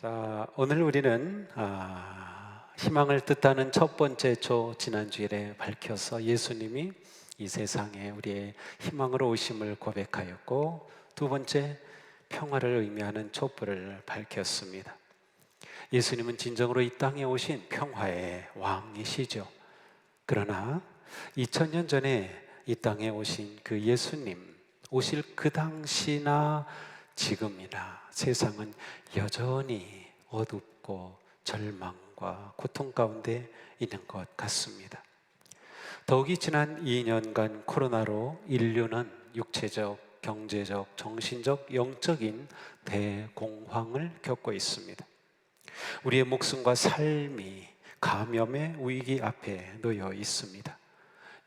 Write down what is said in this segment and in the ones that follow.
자, 오늘 우리는 아, 희망을 뜻하는 첫 번째 조 지난주일에 밝혀서 예수님이 이 세상에 우리의 희망으로 오심을 고백하였고 두 번째 평화를 의미하는 촛불을 밝혔습니다. 예수님은 진정으로 이 땅에 오신 평화의 왕이시죠. 그러나 2000년 전에 이 땅에 오신 그 예수님 오실 그 당시나 지금이나 세상은 여전히 어둡고 절망과 고통 가운데 있는 것 같습니다. 더욱이 지난 2년간 코로나로 인류는 육체적, 경제적, 정신적, 영적인 대공황을 겪고 있습니다. 우리의 목숨과 삶이 감염의 위기 앞에 놓여 있습니다.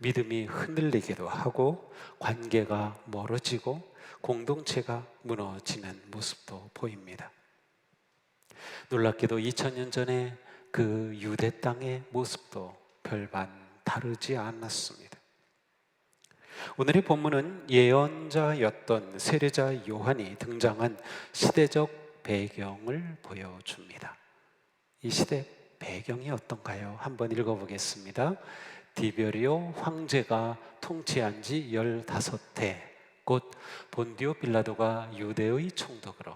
믿음이 흔들리기도 하고 관계가 멀어지고 공동체가 무너지는 모습도 보입니다. 놀랍게도 2000년 전에 그 유대 땅의 모습도 별반 다르지 않았습니다. 오늘의 본문은 예언자였던 세례자 요한이 등장한 시대적 배경을 보여줍니다. 이 시대 배경이 어떤가요? 한번 읽어보겠습니다. 디베리오 황제가 통치한 지 15해. 곧 본디오 빌라도가 유대의 총독으로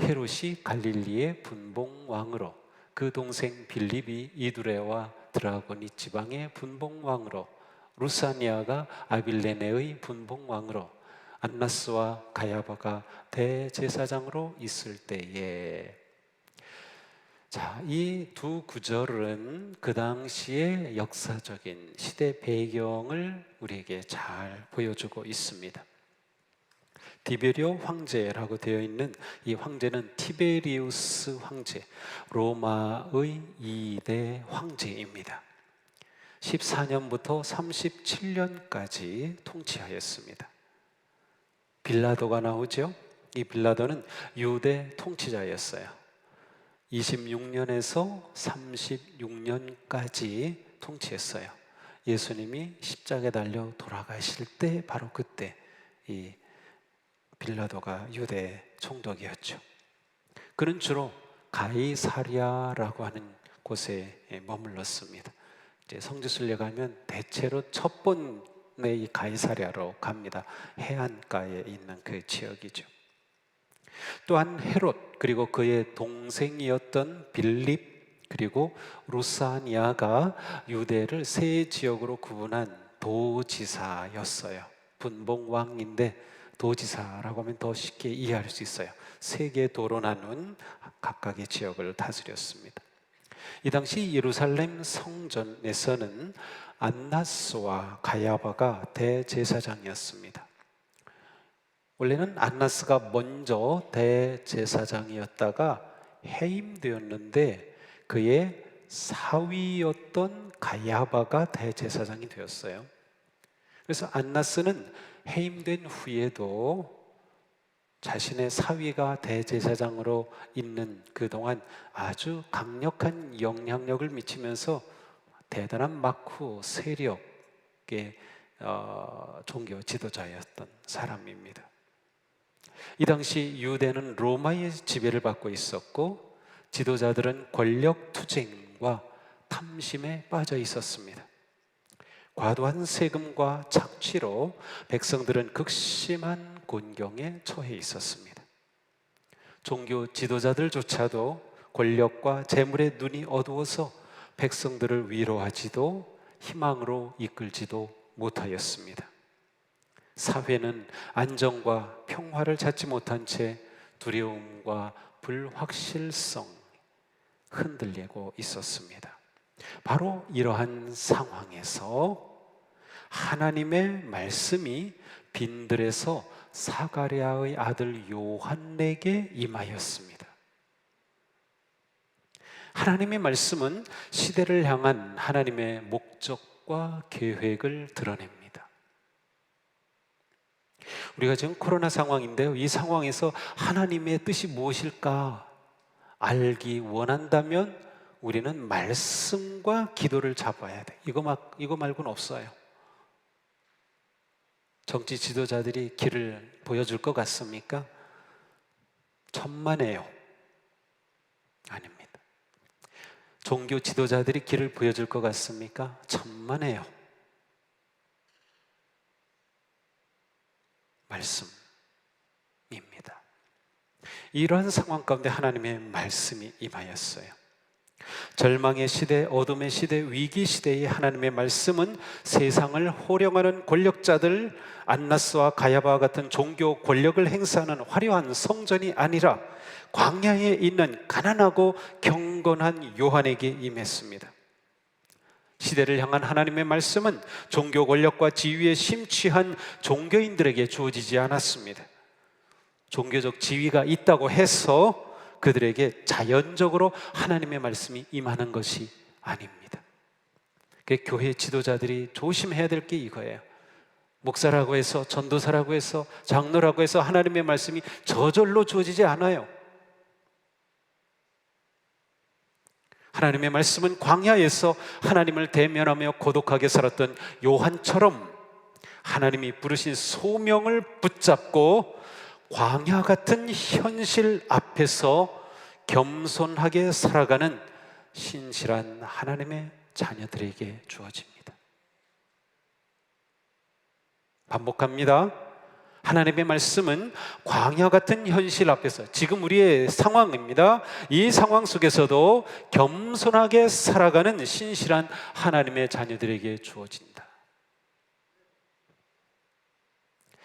헤롯이 갈릴리의 분봉 왕으로 그 동생 빌립이 이두레와 드라고니 지방의 분봉 왕으로 루사니아가 아빌레네의 분봉 왕으로 안나스와 가야바가 대제사장으로 있을 때에 자, 이 두 구절은 그 당시의 역사적인 시대 배경을 우리에게 잘 보여주고 있습니다. 디베리오 황제라고 되어 있는 이 황제는 티베리우스 황제, 로마의 2대 황제입니다. 14년부터 37년까지 통치하였습니다. 빌라도가 나오죠. 이 빌라도는 유대 통치자였어요. 26년에서 36년까지 통치했어요. 예수님이 십자가에 달려 돌아가실 때 바로 그때 이 빌라도가 유대 총독이었죠. 그는 주로 가이사리아라고 하는 곳에 머물렀습니다. 이제 성지순례 가면 대체로 첫 번에 이 가이사리아로 갑니다. 해안가에 있는 그 지역이죠. 또한 헤롯 그리고 그의 동생이었던 빌립 그리고 루사니아가 유대를 세 지역으로 구분한 도지사였어요. 분봉왕인데 도지사라고 하면 더 쉽게 이해할 수 있어요. 세 개의 도로 나눈 각각의 지역을 다스렸습니다. 이 당시 예루살렘 성전에서는 안나스와 가야바가 대제사장이었습니다. 원래는 안나스가 먼저 대제사장이었다가 해임되었는데 그의 사위였던 가야바가 대제사장이 되었어요. 그래서 안나스는 해임된 후에도 자신의 사위가 대제사장으로 있는 그동안 아주 강력한 영향력을 미치면서 대단한 마쿠 세력의 어, 종교 지도자였던 사람입니다. 이 당시 유대는 로마의 지배를 받고 있었고 지도자들은 권력 투쟁과 탐심에 빠져 있었습니다. 과도한 세금과 착취로 백성들은 극심한 곤경에 처해 있었습니다. 종교 지도자들조차도 권력과 재물의 눈이 어두워서 백성들을 위로하지도 희망으로 이끌지도 못하였습니다. 사회는 안정과 평화를 찾지 못한 채 두려움과 불확실성 흔들리고 있었습니다. 바로 이러한 상황에서 하나님의 말씀이 빈들에서 사가랴의 아들 요한에게 임하였습니다. 하나님의 말씀은 시대를 향한 하나님의 목적과 계획을 드러냅니다. 우리가 지금 코로나 상황인데요. 이 상황에서 하나님의 뜻이 무엇일까 알기 원한다면 우리는 말씀과 기도를 잡아야 돼. 이거 막 이거 말고는 없어요. 정치 지도자들이 길을 보여줄 것 같습니까? 천만에요. 아닙니다. 종교 지도자들이 길을 보여줄 것 같습니까? 천만에요. 말씀입니다. 이러한 상황 가운데 하나님의 말씀이 임하였어요. 절망의 시대, 어둠의 시대, 위기 시대의 하나님의 말씀은 세상을 호령하는 권력자들 안나스와 가야바와 같은 종교 권력을 행사하는 화려한 성전이 아니라 광야에 있는 가난하고 경건한 요한에게 임했습니다. 시대를 향한 하나님의 말씀은 종교 권력과 지위에 심취한 종교인들에게 주어지지 않았습니다. 종교적 지위가 있다고 해서 그들에게 자연적으로 하나님의 말씀이 임하는 것이 아닙니다. 그 교회 지도자들이 조심해야 될 게 이거예요. 목사라고 해서 전도사라고 해서 장로라고 해서 하나님의 말씀이 저절로 주어지지 않아요. 하나님의 말씀은 광야에서 하나님을 대면하며 고독하게 살았던 요한처럼 하나님이 부르신 소명을 붙잡고 광야 같은 현실 앞에서 겸손하게 살아가는 신실한 하나님의 자녀들에게 주어집니다. 반복합니다. 하나님의 말씀은 광야 같은 현실 앞에서 지금 우리의 상황입니다. 이 상황 속에서도 겸손하게 살아가는 신실한 하나님의 자녀들에게 주어진다.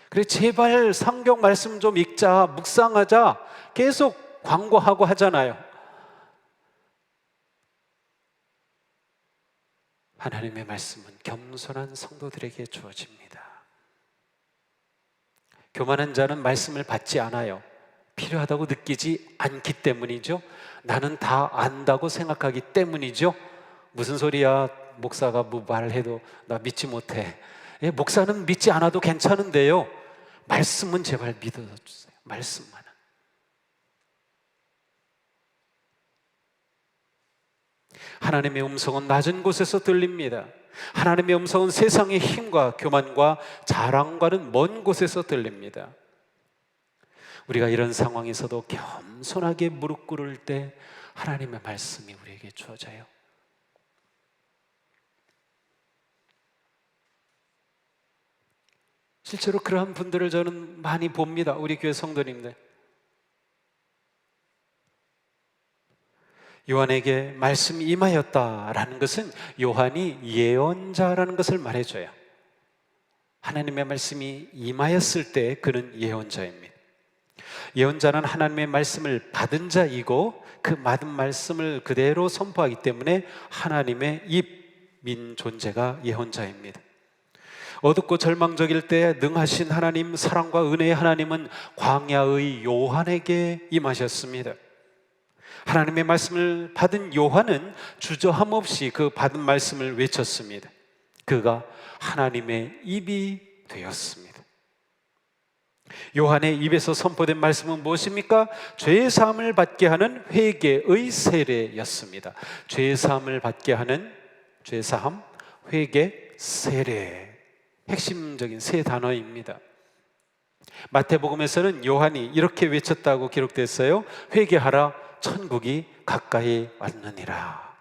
그래 제발 성경 말씀 좀 읽자, 묵상하자 계속 광고하고 하잖아요. 하나님의 말씀은 겸손한 성도들에게 주어집니다. 교만한 자는 말씀을 받지 않아요. 필요하다고 느끼지 않기 때문이죠. 나는 다 안다고 생각하기 때문이죠. 무슨 소리야? 목사가 뭐 말해도 나 믿지 못해. 예, 목사는 믿지 않아도 괜찮은데요. 말씀은 제발 믿어주세요. 말씀만은. 하나님의 음성은 낮은 곳에서 들립니다. 하나님의 음성은 세상의 힘과 교만과 자랑과는 먼 곳에서 들립니다. 우리가 이런 상황에서도 겸손하게 무릎 꿇을 때 하나님의 말씀이 우리에게 주어져요. 실제로 그러한 분들을 저는 많이 봅니다. 우리 교회 성도님들. 요한에게 말씀이 임하였다라는 것은 요한이 예언자라는 것을 말해줘요. 하나님의 말씀이 임하였을 때 그는 예언자입니다. 예언자는 하나님의 말씀을 받은 자이고 그 받은 말씀을 그대로 선포하기 때문에 하나님의 입 민 존재가 예언자입니다. 어둡고 절망적일 때 능하신 하나님, 사랑과 은혜의 하나님은 광야의 요한에게 임하셨습니다. 하나님의 말씀을 받은 요한은 주저함 없이 그 받은 말씀을 외쳤습니다. 그가 하나님의 입이 되었습니다. 요한의 입에서 선포된 말씀은 무엇입니까? 죄 사함을 받게 하는 회개의 세례였습니다. 죄 사함을 받게 하는 죄 사함, 회개, 세례. 핵심적인 세 단어입니다. 마태복음에서는 요한이 이렇게 외쳤다고 기록됐어요. 회개하라 천국이 가까이 왔느니라.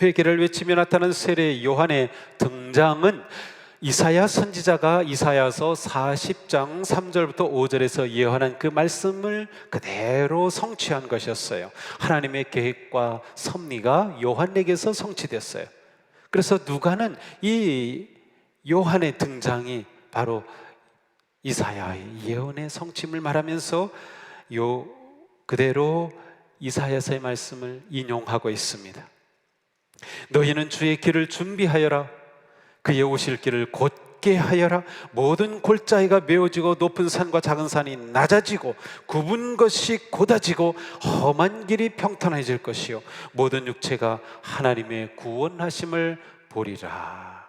회개를 외치며 나타난 세례 요한의 등장은 이사야 선지자가 이사야서 40장 3절부터 5절에서 예언한 그 말씀을 그대로 성취한 것이었어요. 하나님의 계획과 섭리가 요한에게서 성취됐어요. 그래서 누가는 이 요한의 등장이 바로 이사야의 예언의 성취를 말하면서 요 그대로 이사야서의 말씀을 인용하고 있습니다. 너희는 주의 길을 준비하여라. 그의 오실 길을 곧게 하여라. 모든 골짜기가 메워지고 높은 산과 작은 산이 낮아지고 굽은 것이 곧아지고 험한 길이 평탄해질 것이요. 모든 육체가 하나님의 구원하심을 보리라.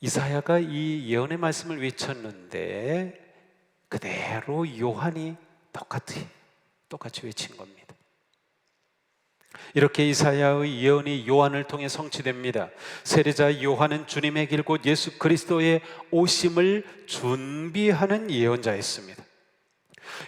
이사야가 이 예언의 말씀을 외쳤는데 그대로 요한이 똑같이 똑같이 외친 겁니다. 이렇게 이사야의 예언이 요한을 통해 성취됩니다. 세례자 요한은 주님의 길 곧 예수 그리스도의 오심을 준비하는 예언자였습니다.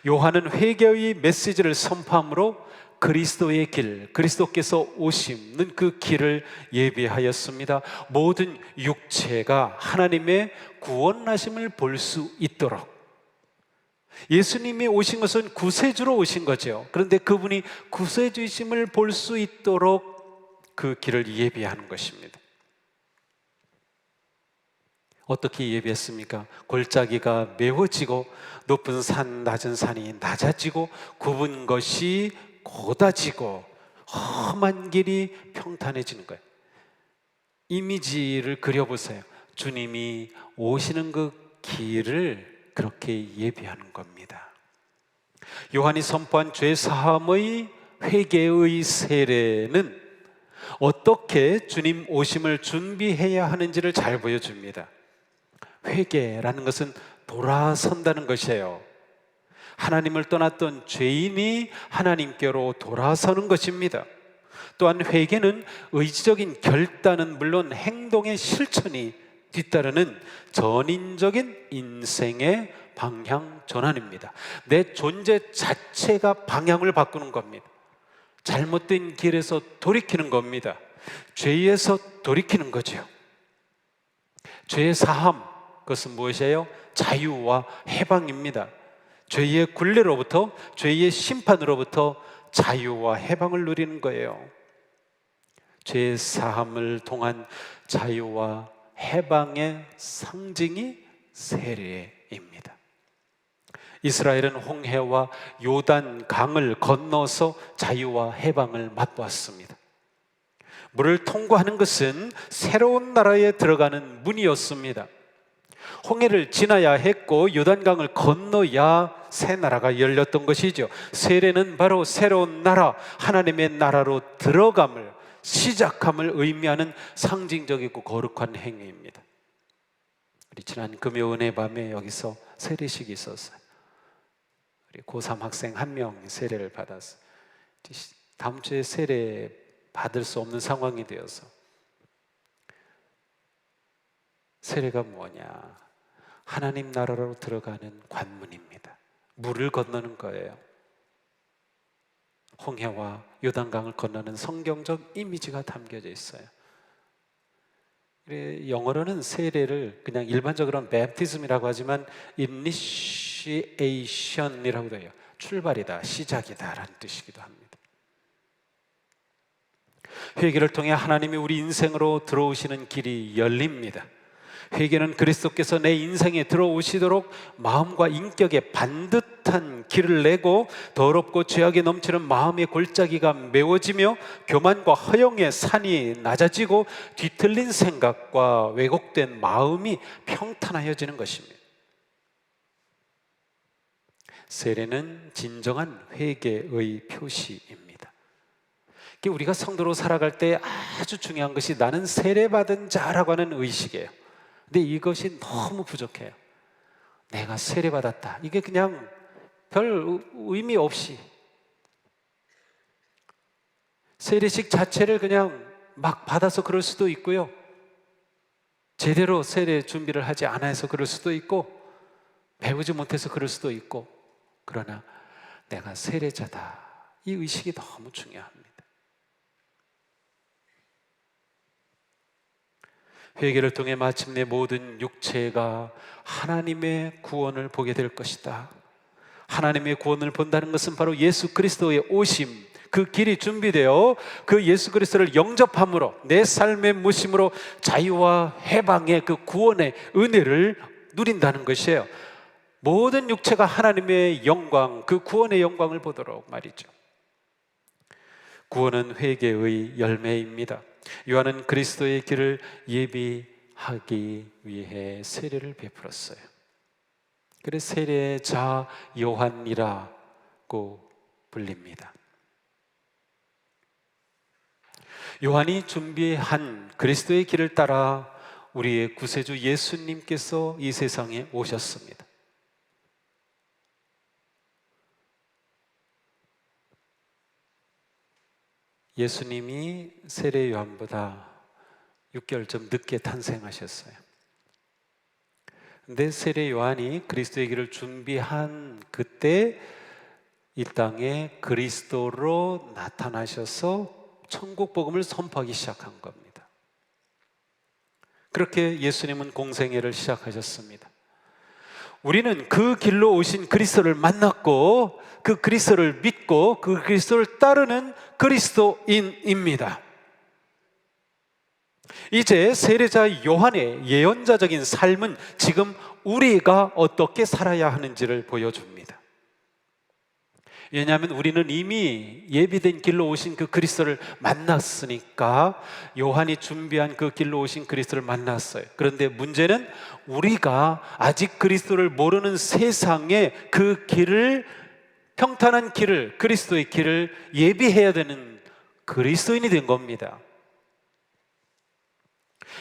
요한은 회개의 메시지를 선포함으로 그리스도의 길, 그리스도께서 오심는 그 길을 예비하였습니다. 모든 육체가 하나님의 구원하심을 볼 수 있도록 예수님이 오신 것은 구세주로 오신 거죠. 그런데 그분이 구세주이심을 볼 수 있도록 그 길을 예비하는 것입니다. 어떻게 예비했습니까? 골짜기가 메워지고 높은 산, 낮은 산이 낮아지고 굽은 것이 고다지고 험한 길이 평탄해지는 거예요. 이미지를 그려보세요. 주님이 오시는 그 길을 그렇게 예비하는 겁니다. 요한이 선포한 죄 사함의 회개의 세례는 어떻게 주님 오심을 준비해야 하는지를 잘 보여줍니다. 회개라는 것은 돌아선다는 것이에요. 하나님을 떠났던 죄인이 하나님께로 돌아서는 것입니다. 또한 회개는 의지적인 결단은 물론 행동의 실천이 뒤따르는 전인적인 인생의 방향 전환입니다. 내 존재 자체가 방향을 바꾸는 겁니다. 잘못된 길에서 돌이키는 겁니다. 죄에서 돌이키는 거죠. 죄의 사함, 그것은 무엇이에요? 자유와 해방입니다. 죄의 굴레로부터, 죄의 심판으로부터 자유와 해방을 누리는 거예요. 죄 사함을 통한 자유와 해방의 상징이 세례입니다. 이스라엘은 홍해와 요단 강을 건너서 자유와 해방을 맛보았습니다. 물을 통과하는 것은 새로운 나라에 들어가는 문이었습니다. 홍해를 지나야 했고 요단강을 건너야 새 나라가 열렸던 것이죠. 세례는 바로 새로운 나라, 하나님의 나라로 들어감을 시작함을 의미하는 상징적이고 거룩한 행위입니다. 우리 지난 금요 은혜 밤에 여기서 세례식이 있었어요. 우리 고3 학생 한 명 세례를 받았어요. 다음 주에 세례 받을 수 없는 상황이 되어서 세례가 뭐냐? 하나님 나라로 들어가는 관문입니다. 물을 건너는 거예요. 홍해와 요단강을 건너는 성경적 이미지가 담겨져 있어요. 영어로는 세례를 그냥 일반적으로는 baptism이라고 하지만 initiation이라고 해요. 출발이다, 시작이다라는 뜻이기도 합니다. 회개를 통해 하나님이 우리 인생으로 들어오시는 길이 열립니다. 회개는 그리스도께서 내 인생에 들어오시도록 마음과 인격에 반듯한 길을 내고 더럽고 죄악에 넘치는 마음의 골짜기가 메워지며 교만과 허영의 산이 낮아지고 뒤틀린 생각과 왜곡된 마음이 평탄하여지는 것입니다. 세례는 진정한 회개의 표시입니다. 우리가 성도로 살아갈 때 아주 중요한 것이 나는 세례받은 자라고 하는 의식이에요. 근데 이것이 너무 부족해요. 내가 세례받았다. 이게 그냥 별 의미 없이 세례식 자체를 그냥 막 받아서 그럴 수도 있고요. 제대로 세례 준비를 하지 않아서 그럴 수도 있고 배우지 못해서 그럴 수도 있고 그러나 내가 세례자다. 이 의식이 너무 중요합니다. 회개를 통해 마침내 모든 육체가 하나님의 구원을 보게 될 것이다. 하나님의 구원을 본다는 것은 바로 예수 그리스도의 오심, 그 길이 준비되어 그 예수 그리스도를 영접함으로 내 삶의 무심으로 자유와 해방의 그 구원의 은혜를 누린다는 것이에요. 모든 육체가 하나님의 영광, 그 구원의 영광을 보도록 말이죠. 구원은 회개의 열매입니다. 요한은 그리스도의 길을 예비하기 위해 세례를 베풀었어요. 그래서 세례자 요한이라고 불립니다. 요한이 준비한 그리스도의 길을 따라 우리의 구세주 예수님께서 이 세상에 오셨습니다. 예수님이 세례 요한보다 6개월 좀 늦게 탄생하셨어요. 근데 세례 요한이 그리스도의 길을 준비한 그때 이 땅에 그리스도로 나타나셔서 천국 복음을 선포하기 시작한 겁니다. 그렇게 예수님은 공생애를 시작하셨습니다. 우리는 그 길로 오신 그리스도를 만났고 그 그리스도를 믿고 그 그리스도를 따르는 그리스도인입니다. 이제 세례자 요한의 예언자적인 삶은 지금 우리가 어떻게 살아야 하는지를 보여줍니다. 왜냐하면 우리는 이미 예비된 길로 오신 그 그리스도를 만났으니까 요한이 준비한 그 길로 오신 그리스도를 만났어요. 그런데 문제는 우리가 아직 그리스도를 모르는 세상에 그 길을 평탄한 길을 그리스도의 길을 예비해야 되는 그리스도인이 된 겁니다.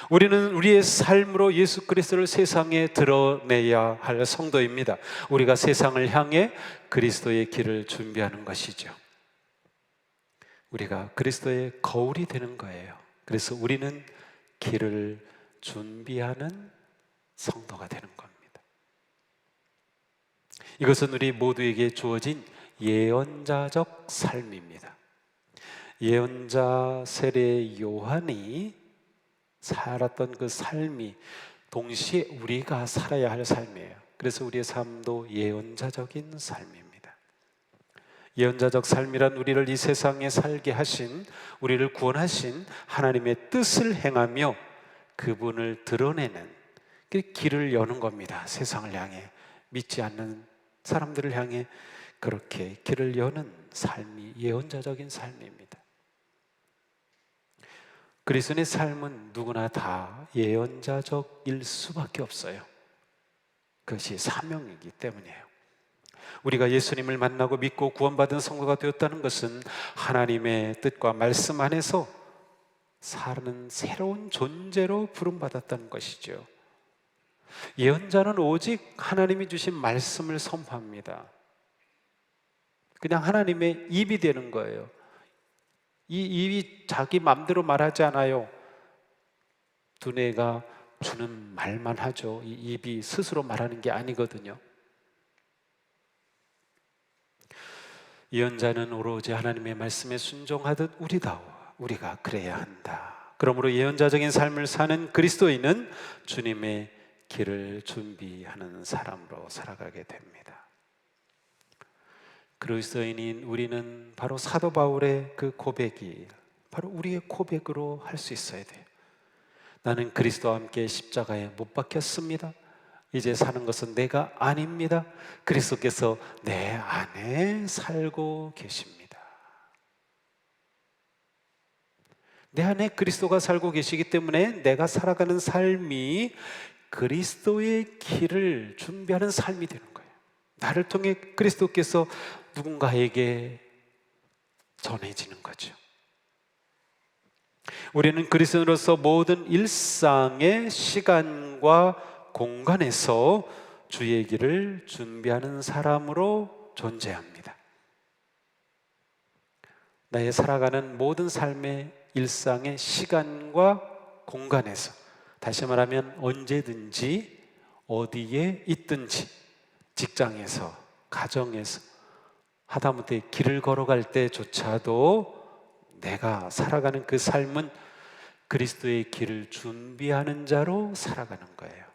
우리는 우리의 삶으로 예수 그리스도를 세상에 드러내야 할 성도입니다. 우리가 세상을 향해 그리스도의 길을 준비하는 것이죠. 우리가 그리스도의 거울이 되는 거예요. 그래서 우리는 길을 준비하는 성도가 되는 겁니다. 이것은 우리 모두에게 주어진 예언자적 삶입니다. 예언자 세례 요한이 살았던 그 삶이 동시에 우리가 살아야 할 삶이에요. 그래서 우리의 삶도 예언자적인 삶입니다. 예언자적 삶이란 우리를 이 세상에 살게 하신, 우리를 구원하신 하나님의 뜻을 행하며 그분을 드러내는 그 길을 여는 겁니다. 세상을 향해 믿지 않는 사람들을 향해 그렇게 길을 여는 삶이 예언자적인 삶입니다. 그리스도의 삶은 누구나 다 예언자적일 수밖에 없어요. 그것이 사명이기 때문이에요. 우리가 예수님을 만나고 믿고 구원받은 성도가 되었다는 것은 하나님의 뜻과 말씀 안에서 사는 새로운 존재로 부름받았다는 것이죠. 예언자는 오직 하나님이 주신 말씀을 선포합니다. 그냥 하나님의 입이 되는 거예요. 이 입이 자기 맘대로 말하지 않아요. 두뇌가 주는 말만 하죠. 이 입이 스스로 말하는 게 아니거든요. 예언자는 오로지 하나님의 말씀에 순종하듯 우리다워 우리가 그래야 한다. 그러므로 예언자적인 삶을 사는 그리스도인은 주님의 길을 준비하는 사람으로 살아가게 됩니다. 그리스도인인 우리는 바로 사도 바울의 그 고백이 바로 우리의 고백으로 할 수 있어야 돼요. 나는 그리스도와 함께 십자가에 못 박혔습니다. 이제 사는 것은 내가 아닙니다. 그리스도께서 내 안에 살고 계십니다. 내 안에 그리스도가 살고 계시기 때문에 내가 살아가는 삶이 그리스도의 길을 준비하는 삶이 되는 거예요. 나를 통해 그리스도께서 누군가에게 전해지는 거죠. 우리는 그리스도로서 모든 일상의 시간과 공간에서 주의 길을 준비하는 사람으로 존재합니다. 나의 살아가는 모든 삶의 일상의 시간과 공간에서 다시 말하면 언제든지 어디에 있든지 직장에서 가정에서 하다못해 길을 걸어갈 때조차도 내가 살아가는 그 삶은 그리스도의 길을 준비하는 자로 살아가는 거예요.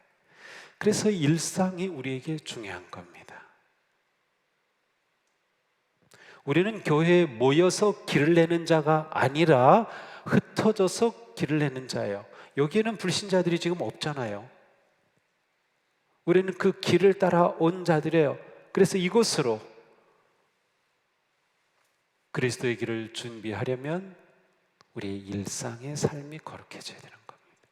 그래서 일상이 우리에게 중요한 겁니다. 우리는 교회에 모여서 길을 내는 자가 아니라 흩어져서 길을 내는 자예요. 여기에는 불신자들이 지금 없잖아요. 우리는 그 길을 따라 온 자들이에요. 그래서 이곳으로 그리스도의 길을 준비하려면 우리의 일상의 삶이 거룩해져야 되는 겁니다.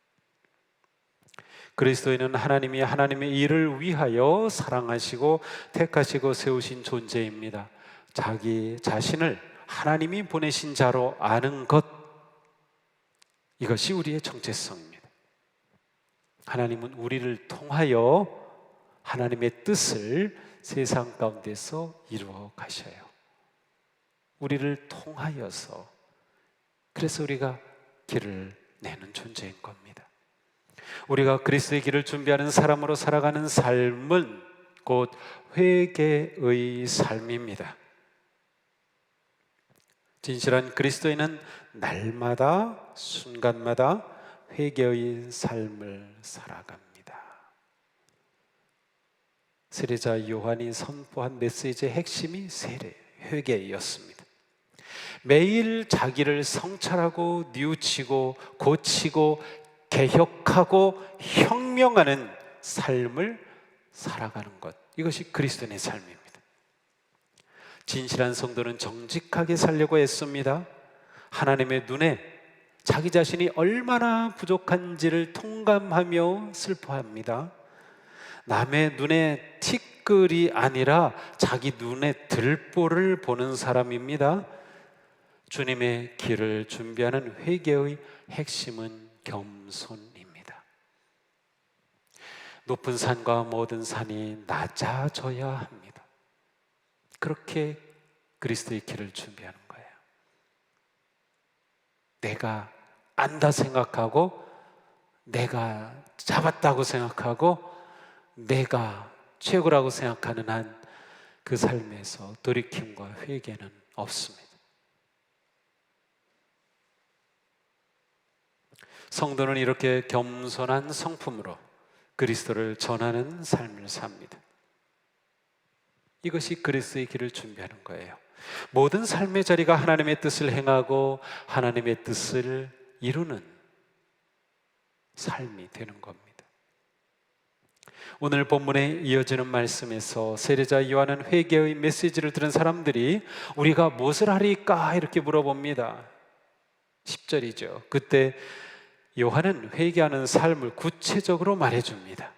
그리스도인은 하나님이 하나님의 일을 위하여 사랑하시고 택하시고 세우신 존재입니다. 자기 자신을 하나님이 보내신 자로 아는 것 이것이 우리의 정체성입니다. 하나님은 우리를 통하여 하나님의 뜻을 세상 가운데서 이루어 가셔요. 우리를 통하여서 그래서 우리가 길을 내는 존재인 겁니다. 우리가 그리스도의 길을 준비하는 사람으로 살아가는 삶은 곧 회개의 삶입니다. 진실한 그리스도인은 날마다 순간마다 회개의 삶을 살아갑니다. 세례자 요한이 선포한 메시지의 핵심이 세례, 회개였습니다. 매일 자기를 성찰하고 뉘우치고 고치고 개혁하고 혁명하는 삶을 살아가는 것. 이것이 그리스도인의 삶입니다. 진실한 성도는 정직하게 살려고 애씁니다. 하나님의 눈에 자기 자신이 얼마나 부족한지를 통감하며 슬퍼합니다. 남의 눈에 티끌이 아니라 자기 눈에 들보를 보는 사람입니다. 주님의 길을 준비하는 회개의 핵심은 겸손입니다. 높은 산과 모든 산이 낮아져야 합니다. 그렇게 그리스도의 길을 준비하는. 내가 안다 생각하고 내가 잡았다고 생각하고 내가 최고라고 생각하는 한 그 삶에서 돌이킴과 회개는 없습니다. 성도는 이렇게 겸손한 성품으로 그리스도를 전하는 삶을 삽니다. 이것이 그리스도의 길을 준비하는 거예요. 모든 삶의 자리가 하나님의 뜻을 행하고 하나님의 뜻을 이루는 삶이 되는 겁니다. 오늘 본문에 이어지는 말씀에서 세례자 요한은 회개의 메시지를 들은 사람들이 우리가 무엇을 하리까 이렇게 물어봅니다. 10절이죠. 그때 요한은 회개하는 삶을 구체적으로 말해 줍니다.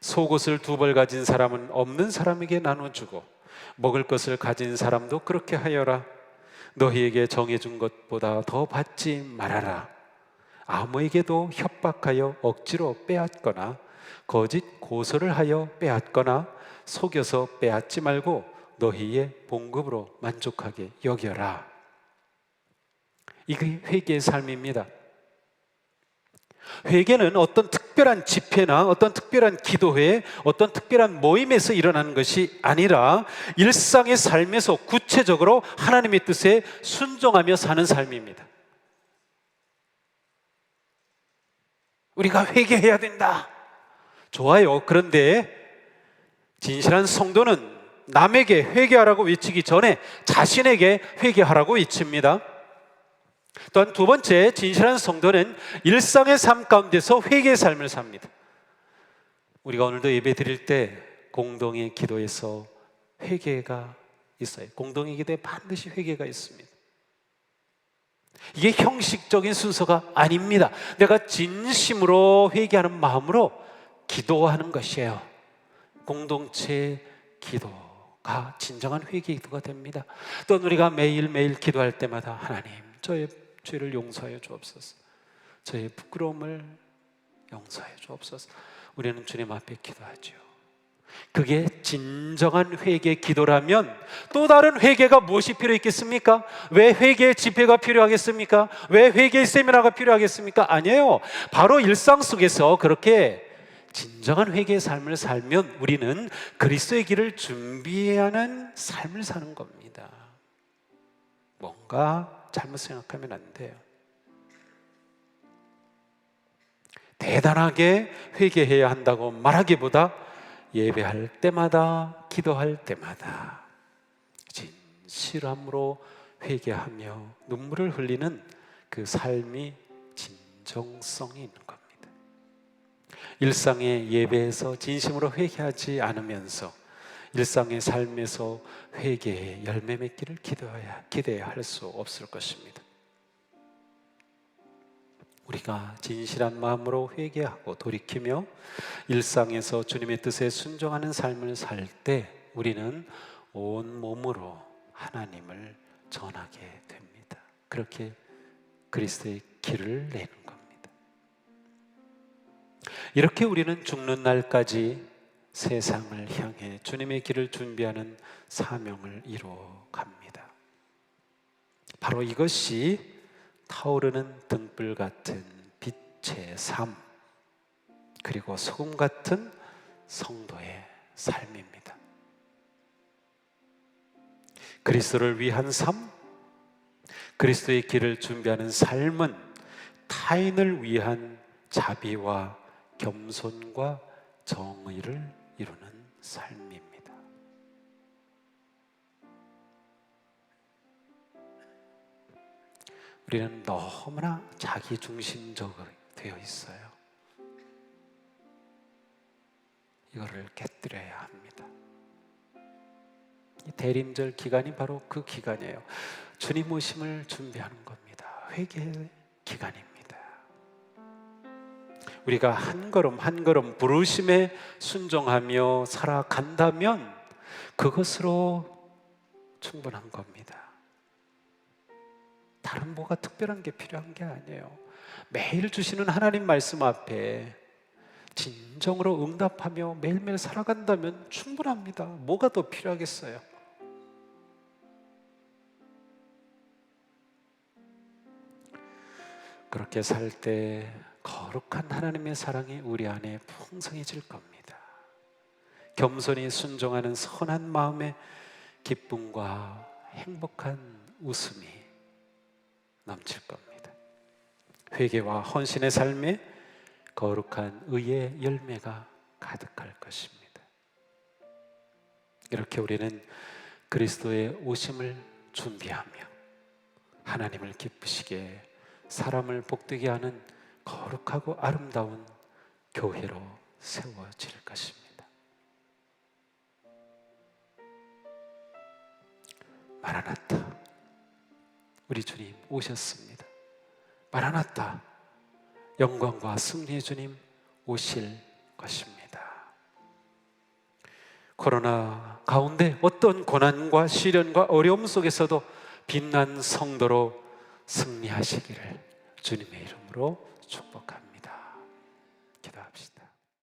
속옷을 두 벌 가진 사람은 없는 사람에게 나눠 주고 먹을 것을 가진 사람도 그렇게 하여라. 너희에게 정해준 것보다 더 받지 말아라. 아무에게도 협박하여 억지로 빼앗거나 거짓 고소를 하여 빼앗거나 속여서 빼앗지 말고 너희의 봉급으로 만족하게 여겨라. 이게 회개의 삶입니다. 회개는 어떤 특별한 집회나 어떤 특별한 기도회, 어떤 특별한 모임에서 일어나는 것이 아니라 일상의 삶에서 구체적으로 하나님의 뜻에 순종하며 사는 삶입니다. 우리가 회개해야 된다. 좋아요. 그런데 진실한 성도는 남에게 회개하라고 외치기 전에 자신에게 회개하라고 외칩니다. 또한 두 번째, 진실한 성도는 일상의 삶 가운데서 회개의 삶을 삽니다. 우리가 오늘도 예배 드릴 때 공동의 기도에서 회개가 있어요. 공동의 기도에 반드시 회개가 있습니다. 이게 형식적인 순서가 아닙니다. 내가 진심으로 회개하는 마음으로 기도하는 것이에요. 공동체 기도가 진정한 회개 기도가 됩니다. 또 우리가 매일매일 기도할 때마다 하나님, 저의 죄를 용서하여 주옵소서. 저의 부끄러움을 용서하여 주옵소서. 우리는 주님 앞에 기도하죠. 그게 진정한 회개 기도라면 또 다른 회개가 무엇이 필요 있겠습니까? 왜 회개의 집회가 필요하겠습니까? 왜 회개의 세미나가 필요하겠습니까? 아니에요. 바로 일상 속에서 그렇게 진정한 회개의 삶을 살면 우리는 그리스도의 길을 준비하는 삶을 사는 겁니다. 뭔가 잘못 생각하면 안 돼요. 대단하게 회개해야 한다고 말하기보다 예배할 때마다 기도할 때마다 진실함으로 회개하며 눈물을 흘리는 그 삶이 진정성이 있는 겁니다. 일상의 예배에서 진심으로 회개하지 않으면서 일상의 삶에서 회개의 열매 맺기를 기대해야 할 수 없을 것입니다. 우리가 진실한 마음으로 회개하고 돌이키며 일상에서 주님의 뜻에 순종하는 삶을 살 때 우리는 온 몸으로 하나님을 전하게 됩니다. 그렇게 그리스도의 길을 내는 겁니다. 이렇게 우리는 죽는 날까지 세상을 향해 주님의 길을 준비하는 사명을 이루어 갑니다. 바로 이것이 타오르는 등불 같은 빛의 삶, 그리고 소금 같은 성도의 삶입니다. 그리스도를 위한 삶, 그리스도의 길을 준비하는 삶은 타인을 위한 자비와 겸손과 정의를 이루는 삶입니다. 우리는 너무나 자기 중심적으로 되어 있어요. 이거를 깨뜨려야 합니다. 이 대림절 기간이 바로 그 기간이에요. 주님 오심을 준비하는 겁니다. 회개의 기간입니다. 우리가 한 걸음 한 걸음 부르심에 순종하며 살아간다면 그것으로 충분한 겁니다. 다른 뭐가 특별한 게 필요한 게 아니에요. 매일 주시는 하나님 말씀 앞에 진정으로 응답하며 매일매일 살아간다면 충분합니다. 뭐가 더 필요하겠어요? 그렇게 살 때 거룩한 하나님의 사랑이 우리 안에 풍성해질 겁니다. 겸손히 순종하는 선한 마음에 기쁨과 행복한 웃음이 넘칠 겁니다. 회개와 헌신의 삶에 거룩한 의의 열매가 가득할 것입니다. 이렇게 우리는 그리스도의 오심을 준비하며 하나님을 기쁘시게 사람을 복되게 하는 거룩하고 아름다운 교회로 세워질 것입니다. 마라나타. 우리 주님 오셨습니다. 마라나타. 영광과 승리의 주님 오실 것입니다. 코로나 가운데 어떤 고난과 시련과 어려움 속에서도 빛난 성도로 승리하시기를 주님의 이름으로 축복합니다. 기도합시다.